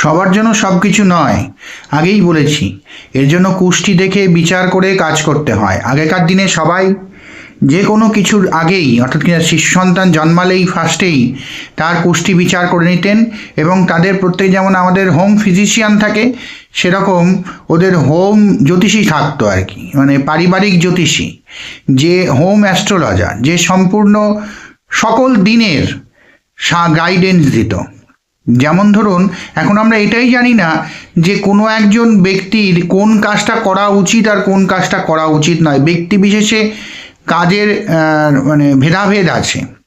সবার জন্য সব কিছু নয়। আগেই বলেছি, এর জন্য কুষ্টি দেখে বিচার করে কাজ করতে হয়। আগেকার দিনে সবাই যে কোনো কিছুর আগেই, অর্থাৎ কিনা শিশু সন্তান জন্মালেই ফার্স্টেই তার কুষ্টি বিচার করে নিতেন এবং তাদের প্রত্যেক যেমন আমাদের হোম ফিজিশিয়ান থাকে, সেরকম ওদের হোম জ্যোতিষী থাকতো আর কি মানে পারিবারিক জ্যোতিষী, যে হোম অ্যাস্ট্রোলজার যে সম্পূর্ণ সকল দিনের গাইডেন্স দিত। যেমন ধরুন, এখন আমরা এটাই জানি না যে কোনো একজন ব্যক্তির কোন কাজটা করা উচিত আর কোন কাজটা করা উচিত নয়। ব্যক্তি বিশেষে কাজের মানে ভেদাভেদ আছে।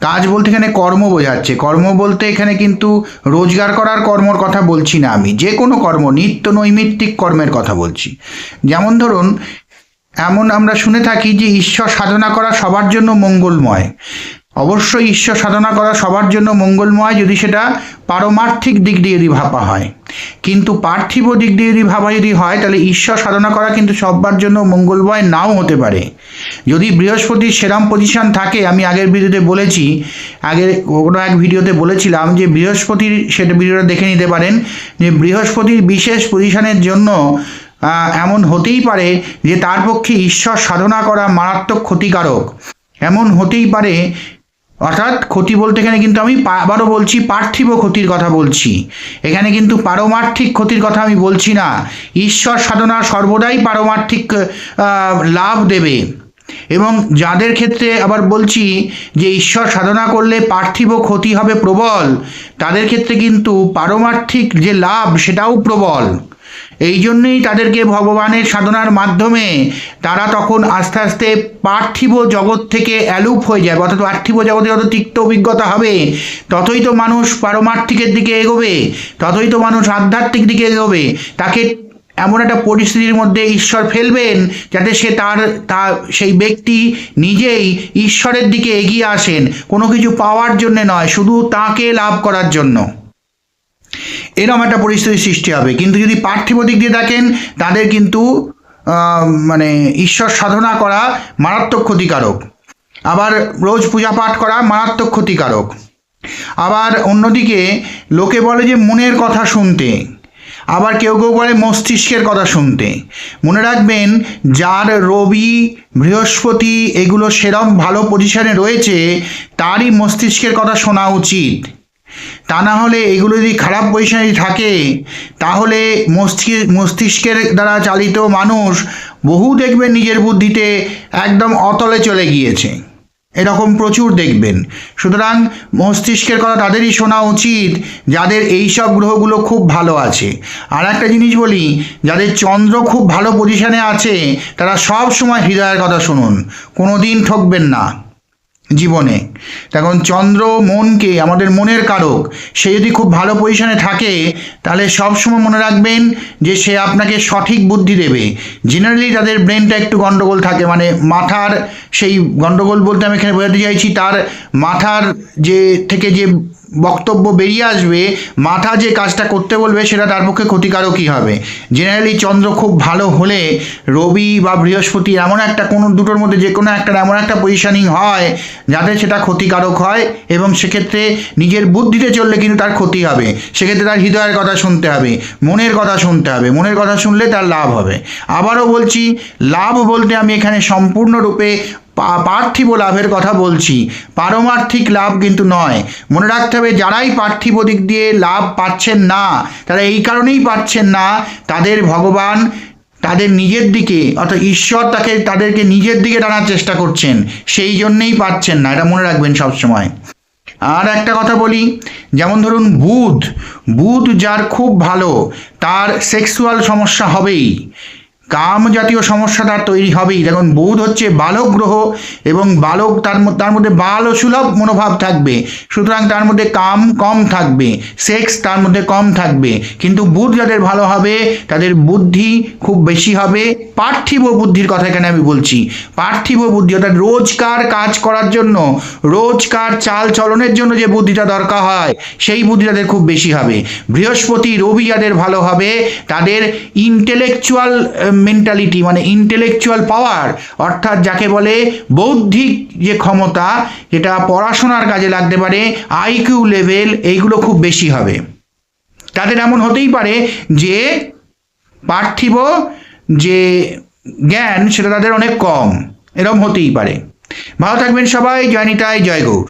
কাজ বলতে এখানে কর্ম বোঝাচ্ছে। কর্ম বলতে এখানে কিন্তু রোজগার করার কর্মর কথা বলছি না আমি। যে কোনো কর্ম, নিত্য নৈমিত্তিক কর্মের কথা বলছি। যেমন ধরুন, এমন আমরা শুনে থাকি যে ঈশ্বর সাধনা করা সবার জন্য মঙ্গলময়। অবশ্যই ঈশ্বর সাধনা করা সবার জন্য মঙ্গলময় যদি সেটা পারমার্থিক দিক দিয়ে যদি ভাবা হয়। কিন্তু পার্থিব দিক দিয়ে যদি ভাবা যদি হয়, তাহলে ঈশ্বর সাধনা করা কিন্তু সবার জন্য মঙ্গলময় নাও হতে পারে। যদি বৃহস্পতির সেরাম পজিশন থাকে, আমি আগের ভিডিওতে বলেছি, আগের কোনো এক ভিডিওতে বলেছিলাম যে বৃহস্পতির সেটা ভিডিওটা দেখে নিতে পারেন, যে বৃহস্পতির বিশেষ পজিশনের জন্য এমন হতেই পারে যে তার পক্ষে ঈশ্বর সাধনা করা মারাত্মক ক্ষতিকারক। এমন হতেই পারে অর্থাৎ ক্ষতি বলতে এখানে কিন্তু আমি আবারও বলছি পার্থিব ক্ষতির কথা বলছি। এখানে কিন্তু পারমার্থিক ক্ষতির কথা আমি বলছি না। ঈশ্বর সাধনা সর্বদাই পারমার্থিক লাভ দেবে। এবং যাদের ক্ষেত্রে আবার বলছি যে ঈশ্বর সাধনা করলে পার্থিব ক্ষতি হবে প্রবল, তাদের ক্ষেত্রে কিন্তু পারমার্থিক যে লাভ সেটাও প্রবল। এই জন্যেই তাদেরকে ভগবানের সাধনার মাধ্যমে তারা তখন আস্তে আস্তে পার্থিব জগৎ থেকে অ্যালুপ হয়ে যাবে অর্থাৎ পার্থিব জগতে যত তিক্ত অভিজ্ঞতা হবে, ততই তো মানুষ পারমার্থিকের দিকে এগোবে, ততই তো মানুষ আধ্যাত্মিক দিকে এগোবে। তাকে এমন একটা পরিস্থিতির মধ্যে ঈশ্বর ফেলবেন যাতে সে তার, তা, সেই ব্যক্তি নিজেই ঈশ্বরের দিকে এগিয়ে আসেন। কোনো কিছু পাওয়ার জন্যে নয়, শুধু তাকে লাভ করার জন্য। এরকম একটা পরিস্থিতির সৃষ্টি হবে। কিন্তু যদি পার্থিব দিক দিয়ে দেখেন, তাদের কিন্তু মানে ঈশ্বর সাধনা করা মারাত্মক ক্ষতিকারক। আবার রোজ পূজা পাঠ করা মারাত্মক ক্ষতিকারক। আবার অন্যদিকে লোকে বলে যে মনের কথা শুনতে। আবার কেউ কেউ বলে মস্তিষ্কের কথা শুনতে। মনে রাখবেন, যার রবি, বৃহস্পতি এগুলো সেরম ভালো পজিশনে রয়েছে, তারই মস্তিষ্কের কথা শোনা উচিত। তা না হলে এগুলো যদি খারাপ পজিশনে থাকে, তাহলে মস্তিষ্ক, মস্তিষ্কের দ্বারা চালিত মানুষ বহু দেখবেন নিজের বুদ্ধিতে একদম অতলে চলে গিয়েছে। এরকম প্রচুর দেখবেন। সুতরাং মস্তিষ্কের কথা তাদেরই শোনা উচিত, যাদের এই সব গ্রহগুলো খুব ভালো আছে। আর একটা জিনিস বলি, যাদের চন্দ্র খুব ভালো পজিশনে আছে, তারা সব সময় হৃদয়ের কথা শুনুন কোনো দিন ঠকবেন না। জীবনে। তখন চন্দ্র মনকে, আমাদের মনের কারক, সে যদি খুব ভালো পজিশনে থাকে, তাহলে সবসময় মনে রাখবেন যে সে আপনাকে সঠিক বুদ্ধি দেবে। জেনারেলি তাদের ব্রেনটা একটু গণ্ডগোল থাকে মানে মাথার সেই গণ্ডগোল বলতে আমি এখানে বোঝাতে চাইছি, তার মাথার যে থেকে যে বক্তব্য বেরিয়ে আসবে, মাথা যে কাজটা করতে বলবে সেটা তার পক্ষে ক্ষতিকারকই হবে। জেনারেলি চন্দ্র খুব ভালো হলে রবি বা বৃহস্পতি এমন একটা কোনো দুটোর মধ্যে যে কোনো একটা এমন একটা পজিশনিং হয় যাতে সেটা ক্ষতিকারক হয় এবং সেক্ষেত্রে নিজের বুদ্ধিতে চললে কিন্তু তার ক্ষতি হবে। সেক্ষেত্রে তার হৃদয়ের কথা শুনতে হবে, মনের কথা শুনতে হবে, মনের কথা শুনলে তার লাভ হবে। আবারও বলছি, লাভ বলতে আমি এখানে সম্পূর্ণরূপে পার্থিব লাভের কথা বলছি। পারমার্থিক লাভ কিন্তু নয়। মনে রাখতে হবে, যারাই পার্থিব দিক দিয়ে লাভ পাচ্ছেন না, তারা এই কারণেই পাচ্ছেন না, তাদের ভগবান তাদের নিজের দিকে, অর্থাৎ ঈশ্বর তাকে, তাদেরকে নিজের দিকে টানার চেষ্টা করছেন, সেই জন্যেই পাচ্ছেন না। এটা মনে রাখবেন সবসময়। আর একটা কথা বলি, যেমন ধরুন বুধ বুধ যার খুব ভালো, তার সেক্সুয়াল সমস্যা হবেই। কাম জাতীয় সমস্যা তার তৈরি হবেই। দেখুন, বুধ হচ্ছে বালক গ্রহ এবং বালক তার তার মধ্যে বাল সুলভ মনোভাব থাকবে। সুতরাং তার মধ্যে কাম কম থাকবে, সেক্স তার মধ্যে কম থাকবে। কিন্তু বুধ যাদের ভালো হবে, তাদের বুদ্ধি খুব বেশি হবে। পার্থিব বুদ্ধির কথা এখানে আমি বলছি। পার্থিব বুদ্ধি অর্থাৎ রোজকার কাজ করার জন্য, রোজকার চাল চলনের জন্য যে বুদ্ধিটা দরকার হয়, সেই বুদ্ধি তাদের খুব বেশি হবে। বৃহস্পতি, রবি যাদের ভালো হবে, তাদের ইন্টেলেকচুয়াল মেন্টালিটি মানে ইন্টেলেকচুয়াল পাওয়ার অর্থাৎ যাকে বলে বৌদ্ধিক যে ক্ষমতা, যেটা পড়াশোনার কাজে লাগতে পারে আইকিউ লেভেল এইগুলো খুব বেশি হবে। তাদের এমন হতেই পারে যে পার্থিব যে জ্ঞান, সেটা তাদের অনেক কম। এরম হতেই পারে। ভালো থাকবেন সবাই, জয় নিতাই, জয় গৌর।